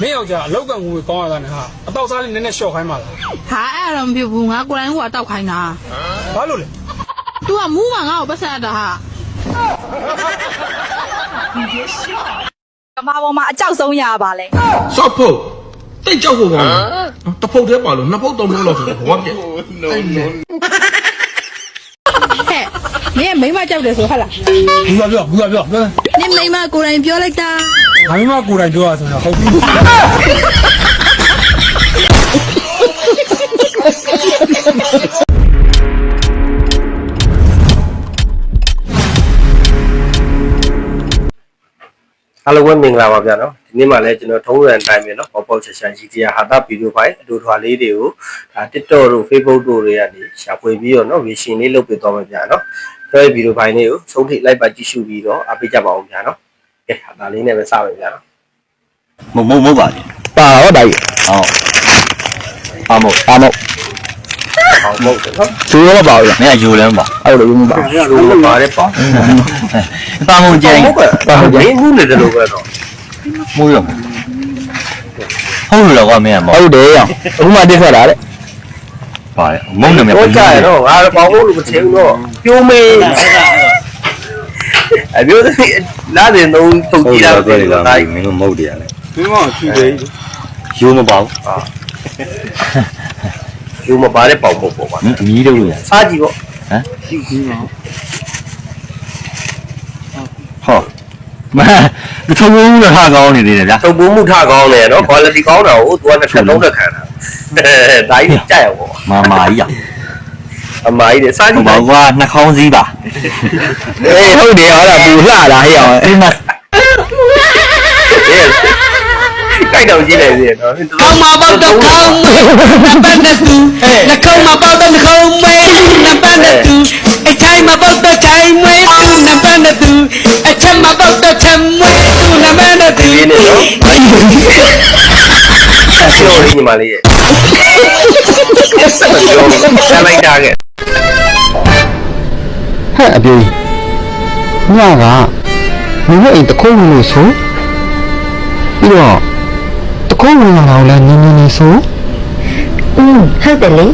မင်းယောက်ျားအလောက်ကငွေကောင်းရတာနဲ့ဟာအတော့စားလေးနည်းနည်းလျှော့ခိုင်းပါလားဟာအဲ့ဒါတော့မဖြစ်ဘူးငါကိုယ်တိုင်ကတောက်ခိုင်းတာဘာလို့လဲ तू ကမူးမှငါ့ကိုပတ်ဆက်ရတာဟာကမ္ဘာပေါ်မှာအကြောက်ဆုံးရပါလဲစောက်ဖို့တိတ်ကြောက်ဖို့ကောင်းတယ်တစ်ဖုတ်တည်းပါလို့နှစ်ဖုတ်သုံးဖုတ်လောက်ဆိုတော့ဘဝပြက်ဟဲ့မင်းကမိမကြောက်တယ်ဆိုဟုတ်လား ဘူးပြောဘူးပြောပြော နင်မိမကိုယ်တိုင်ပြောလိုက်တာ ငါမင်းမကိုယ်တိုင်ပြောရဆိုတော့ဟုတ်ပြီအားလုံးပဲမင်္ဂလာပါဗျာနော်ဒီနေ့မှလည်းကျွန်တော်ထုံးစံအတိုင်းပဲနော်ပေါက်ပေါက်ချက်ချက်ကြီးကြီးဟာတာဗီဒီယိုဖိုင်အတူထွာလေးတွေကိုဒါ TikTok တို့ Facebook တို့တွေကနေရှာဖွေပြီးတော့နော် reaction လေးလုပ်ပေးသွားမှာဗျာနော်ကျွန်တော်ဒီဗီဒီယိုဖိုင်လေးကိုဆုံးထိလိုက်ပါကြည့်ရှုပြီးတော့အားပေးကြပါအောင်ဗျာနော် ကဲဟာဒါလေးနဲ့ပဲစပါဗျာနော်မမမပါလေပါတော့ဒါကြီးဟောအမို့အာမဟုတ်ဟောမဟုတ်တယ်နော်သူရောမပါဘူးမင်းကယူလဲမပါအဲ့လိုမျိုးမပါလူမပါတယ်ပေါ့ပါမုံကျင်းဟုတ်ကဲ့မင်းမှုနေတယ်လို့ပဲတော့မိုးရဟုတ်လို့ကွာမင်းကမဟုတ်တယ်ရောအခုမှတက်ဆက်တာတဲ့ပါလေမုံနေမြတော့ကြာရတော့ငါပေါင်းလို့မချင်ဘူးတော့ပြိုးမေးအမျိုးသမီး လာတဲ့သုံးထုတ်ကြည့်တာပဲလို့ဒါမင်းတို့မဟုတ်တယ်လေမင်းမချူတယ်ယူမပါဘူးယူမပါတဲ့ပေါင်ဖို့ပေါ့ကွာမင်းအမီးတို့လို့ရစားကြည့်ပေါ့ဟမ်ဟောမမထုံဘူးလို့ဟာကောင်းနေသေးတယ်ဗျာတုံပူမှုထကောင်းတယ်နော် quality ကောင်းတာကိုသူကတစ်ခါလုံးတစ်ခါတာဒါကြီးကြက်ရောပေါ့မာမာကြီးရအ မကြီးတဲ့စားကြဟိုည့်ပါပါကွာနှာခေါင်းစည်းပါအေးဟုတ်တယ်ဟာလားပူလှတာဟဲ့အောင်အေးမကြိုက်တော့ကြည့်လိုက်သေးတယ်နော်ကောင်းမှာပေါ့တော့ကောင်းမဲနံပါတ်တူနှကောင်းမှာပေါ့တော့နှကောင်းမဲနံပါတ်တူအချိုင်မှာပေါ့တော့ချိုင်မဲတူနံပါတ်တူအချက်မှာပေါ့တော့ချက်မဲတူနံပါတ်တူဒီနေ့နော်ပြောရင်းညီမလေးရဲ့ဆက်မပြောဘူးဆက်လိုက်တာကဲ ဟဲ့အပြေညကမင်းတို့အိမ်တခုံးဝင်လို့ဆိုပြီးတော့တခုံးဝင်လာတော့လည်းနင်းနင်းနေဆို อืมဟုတ်တယ်လေ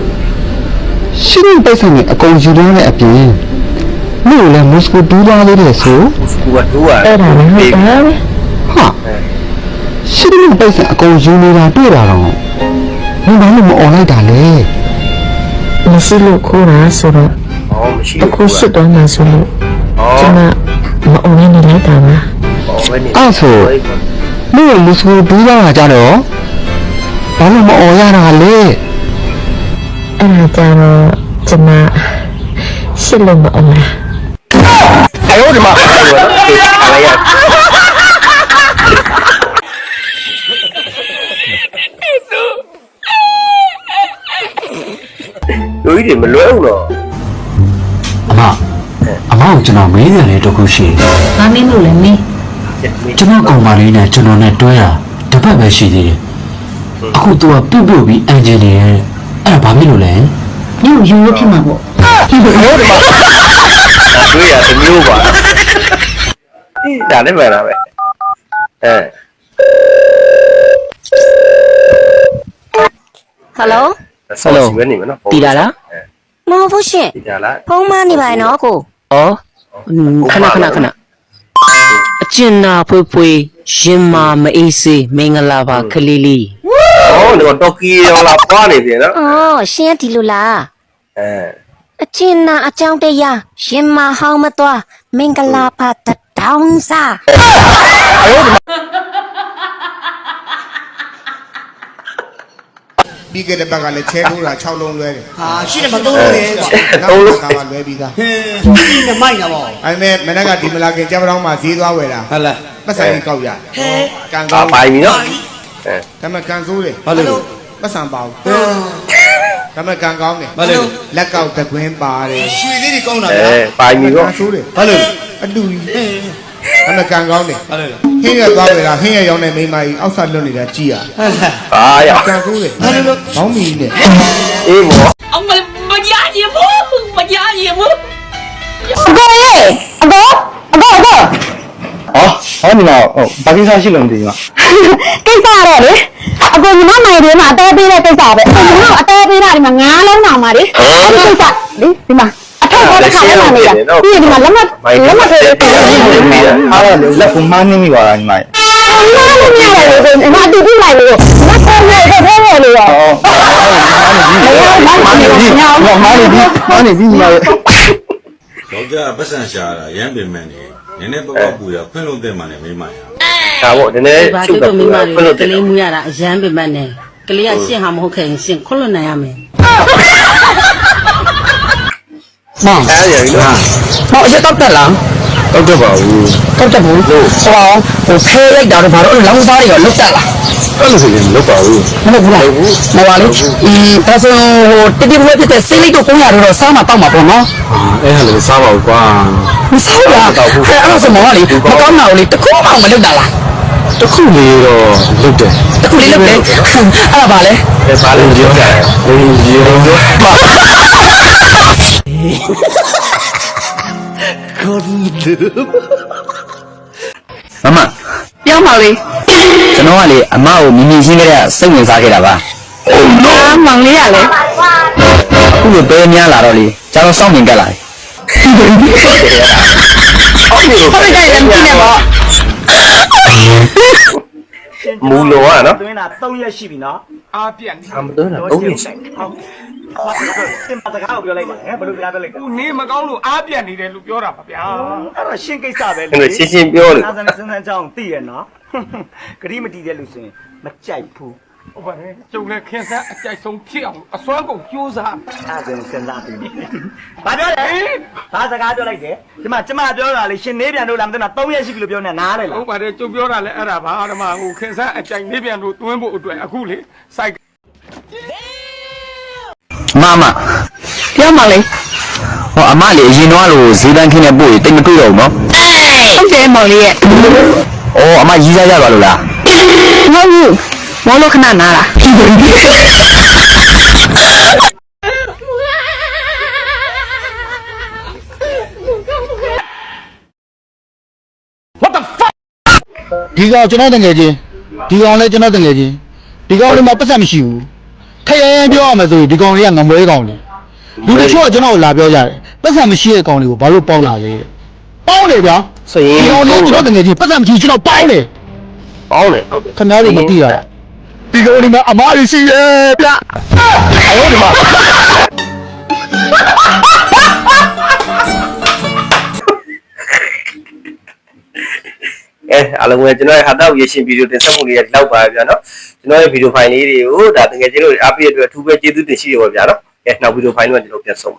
ရှင်းပိတ်ဆိုင်နဲ့အကုန်ယူတော့တဲ့အပြင်မြို့လည်းမော်စကိုတူးသားလေးတဲ့ဆို စကူကတူးရ အဲ့ဒါလည်းဟုတ်တာပဲ ဟာရှင်းပိတ်ဆိုင်အကုန်ယူနေတာတွေ့တာတော့မင်းဘာလို့မអော်လိုက်တာလဲ မရှိလို့ခိုးတာဆိုတော့ ဩမရှိဘူးအခုစစ်တော့မှဆိုလို့ကျွန်မမအောင်နေလိုက်တာပါအဲ့ဆိုလို့လူဆိုဘူးရောက်လာကြတော့ဘာလို့မအော်ရတာလဲအဲ့ဒါကြတော့ကျွန်မရှစ်လုံးမအောင်လားအဲ့ဟိုဒီမှာဘာလဲလူကြီးတွေမလွယ်ဘူးတော့ အမအမကိုကျွန်တော်မေးရတယ်တခုရှိ။ဘာမင်းလို့လဲမင်းကျွန်တော်ကောင်မလေးနဲ့ကျွန်တော်နဲ့တွဲတာတစ်ပတ်ပဲရှိသေးတယ်။အခုသူကပြုတ်ပြုတ်ပြီးအန်ဂျင်နီရဲ့အဲ့ဒါဘာဖြစ်လို့လဲ။မင်းကိုယူလို့ဖြစ်မှာပေါ့။ဒီလိုမျိုးဒီမှာတွေ့ရတမျိုးပါ။အေးဒါလည်းမှန်တာပဲ။အဲ Hello ဆောင်းစီပဲနေမနော်။တီလာလား။ မဟုတ်ဘူးရှင်ကြည့်ကြလားဖုံးမနေပါနော်ကိုဩခဏခဏခဏအကျဉ်နာဖွေဖွေရင်မာမအေးစေးမင်္ဂလာပါခလေးလေးဩတော့တော်ကီရောလာပွားနေပြန်နော်ဩရှင်ဒီလိုလားအဲအကျဉ်နာအကြောင်းတရားရင်မာဟောင်းမသွားမင်္ဂလာပါတောင်းစား ပြီးခဲ့တဲ့ဘက်ကလည်းချဲထိုးတာ6လုံးလွဲတယ်ဟာရှိတယ်မသုံးလို့လေနောက်ဘက်ကမှလွဲပြီးသားဟင်းဒီနမိုက်တာပေါ့အဲမဲ့မနေ့ကဒီမလာခင်ကြက်ပတောင်းမှာဈေးသွားဝယ်တာဟုတ်လားပတ်ဆိုင်ကောက်ရဟဲကန်ကောက်ပါပြီနော်အဲဒါမှကန်ဆိုးတယ်ဟုတ်လို့ပတ်ဆံပါဘူးဒါမှကန်ကောင်းတယ်ဟုတ်လို့လက်ကောက်တကွင်းပါတယ်ရွှေလေးတွေကောင်းတာဗျာအဲပါပြီကောကန်ဆိုးတယ်ဟုတ်လို့အတူကြီး အမကန်ကောင်းတယ်ဟုတ်တယ်ဟင်းရသွားပြီလားဟင်းရရောက်နေမိမကြီးအောက်ဆက်လွတ်နေတာကြည်ရဟုတ်လားဘာရောကန်ကူးတယ်ဘာလို့ဘောင်းမီနဲ့အေးဘောအမမကြားရဘူးမကြားရဘူးအကိုရေအကိုအကိုအကိုအော်ဟောဒီမှာဟိုဘာကိစ္စရှိလို့မသိဘူးကိစ္စတော့လေအကိုညီမနိုင်တယ်မှာအတော်ပေးတဲ့ကိစ္စပဲအကိုကအတော်ပေးတာဒီမှာငါးလုံးတောင်ပါလေကိစ္စလေဒီမှာ အထောက်အထားတစ်ခါမှမရပြီးဒီမှာလက်မလက်မတွေးပေးတယ်အားရလေလက်ကိုမှားနေမိပါလားညီမရဲ့ငါလည်းမရဘူးဒီမှာတူတူလိုက်လို့ငါပေါ်နေတော့ဘောဘောလို့ရောမာနေပြီမာနေပြီမာနေပြီညီမရဲ့ယောက်ျားပတ်စံရှာတာရမ်းပင်မဲ့နေနည်းနည်းပေါ့ပေါ့ပူရခွင့်လုံးတဲ့မှလည်းမိမရဒါပေါ့နည်းနည်းဘာချုပ်တို့ကမိပူမရတွေခွင့်လို့ကလေးမူရတာအရန်ပင်မနဲ့ကလေးကရှင့်ဟာမဟုတ်ခဲ့ရင်ရှင့်ခွလွတ်နိုင်ရမယ် မောင်အဲ့ရပြီနော်မောင်အချက်တော့တက်လားတော့တော့ပါဘူးတော့တက်ဘူးဟောဟိုဖဲလိုက်တာတော့ဘာလို့လောင်းစားရောလွတ်တက်လားအဲ့လိုဆိုရင်မလုပ်ပါဘူးမဟုတ်ဘူးလားမပါလေအင်းဒါဆိုဟိုတိတိမွေးဖြစ်တဲ့စိလိတ်တို့900တော့စားမှာတောက်မှာပေါ့နော်အဲ့ဟာလည်းစားပါဘူးကွာမစားဘူးလားအဲ့ဒါဆိုမောင်ကလေမကောင်းတာကိုလေတခုမှမလုပ်တာလားတခုလေးတော့လုပ်တယ်တခုလေးလုပ်တယ်အဲ့ဒါပါလေအဲ့ဘာလို့ပြောတာလေရေ မမပြောပါလေကျွန်တော်ကလေအမကိုမြင်မြင်ရှင်းကြတဲ့စိတ်ဝင်စားခဲ့တာပါအာမောင်လေးရလေအခုလိုပဲများလာတော့လေကျွန်တော်စောင့်မြင်ကြလာတယ်ဟုတ်ကဲ့လည်းကြည့်နေပါ မူလောอ่ะเนาะ သွင်းတာ3ရက်ရှိပြီနော် အားပြက်နေ အမတော့တော့ရရှိ တင်ပါစကားကိုပြောလိုက်တာဟဲ့ဘယ်လိုပြောလိုက်တာ သူနေမကောင်းလို့အားပြက်နေတယ်လို့ပြောတာပါဗျာ အဲ့တော့ရှင်းကိစ္စပဲ အဲ့လိုရှင်းရှင်းပြောလို့ နာဇန်စန်းစန်းကြောင်းသိရနော်ဂရိမတီတဲ့လူဆိုရင်မကြိုက်ဘူး ဟုတ်ပါတယ်ကျုံနဲ့ခင်ဆန်းအကြိုက်ဆုံးဖြစ်အောင်အစွမ်းကုန်ကြိုးစားအဲ့ဒါစဉ်းစားပြီးပြီဘာပြောလဲဘာစကားပြောလိုက်တယ်ဒီမှာကျမပြောတာလေရှင်နေပြန်လို့လားမသိဘူး3ရက်ရှိပြီလို့ပြောနေတာနားလေလားဟုတ်ပါတယ်ကျုံပြောတာလဲအဲ့ဒါပါဓမ္မဟိုခင်ဆန်းအကြိုက်နေပြန်လို့တွင်းဖို့အတွက်အခုလေစိုက်မမပြောပါလေဟောအမလေအရင်တော့လို့ဈေးတန်းခင်းတဲ့ပို့တွေတိတ်မတွေ့တော့ဘူးနော်ဟုတ်တယ်မောင်လေးရဲ့။အော်အမကြီးစားကြပါလို့လားမဟုတ်ဘူး မောလို့ခဏနားလားဒီကောင်ကျွန်တော်တငယ်ချင်းဒီကောင်လည်းကျွန်တော်တငယ်ချင်းဒီကောင်လည်းမပတ်သက်မရှိဘူးထရရင်ပြောရမယ်ဆိုရင်ဒီကောင်လေးကငမွေးကောင်လေလူတချို့ကကျွန်တော်ကိုလာပြောကြတယ်ပတ်သက်မရှိတဲ့ကောင်တွေကိုဘာလို့ပေါက်လာလဲတဲ့ပေါက်တယ်ဗျာဆိုရင်ဒီကောင်လေးကျွန်တော်တငယ်ချင်းပတ်သက်မရှိကျွန်တော်ပေါက်တယ်ပေါင်းတယ်ဟုတ်တယ်ခင်ဗျားတို့မသိရတာ ဒီကောင်လေးကအမားကြီးရှိရဲ့ဗျာအဲ့ဟုတ်ဒီမှာအဲအားလုံးပဲကျွန်တော်ရဲ့ဟာတောက်ရရှင်ဗီဒီယိုတင်ဆက်မှုလေးရလောက်ပါဗျာနော်ကျွန်တော်ရဲ့ဗီဒီယိုဖိုင်လေးတွေကိုဒါတကယ်ချင်းလို့အားပေးရတဲ့အတွက်အထူးပဲကျေးဇူးတင်ရှိရပါဗျာနော်အဲနောက်ဗီဒီယိုဖိုင်တော့ကျွန်တော်ပြန်ဆုံး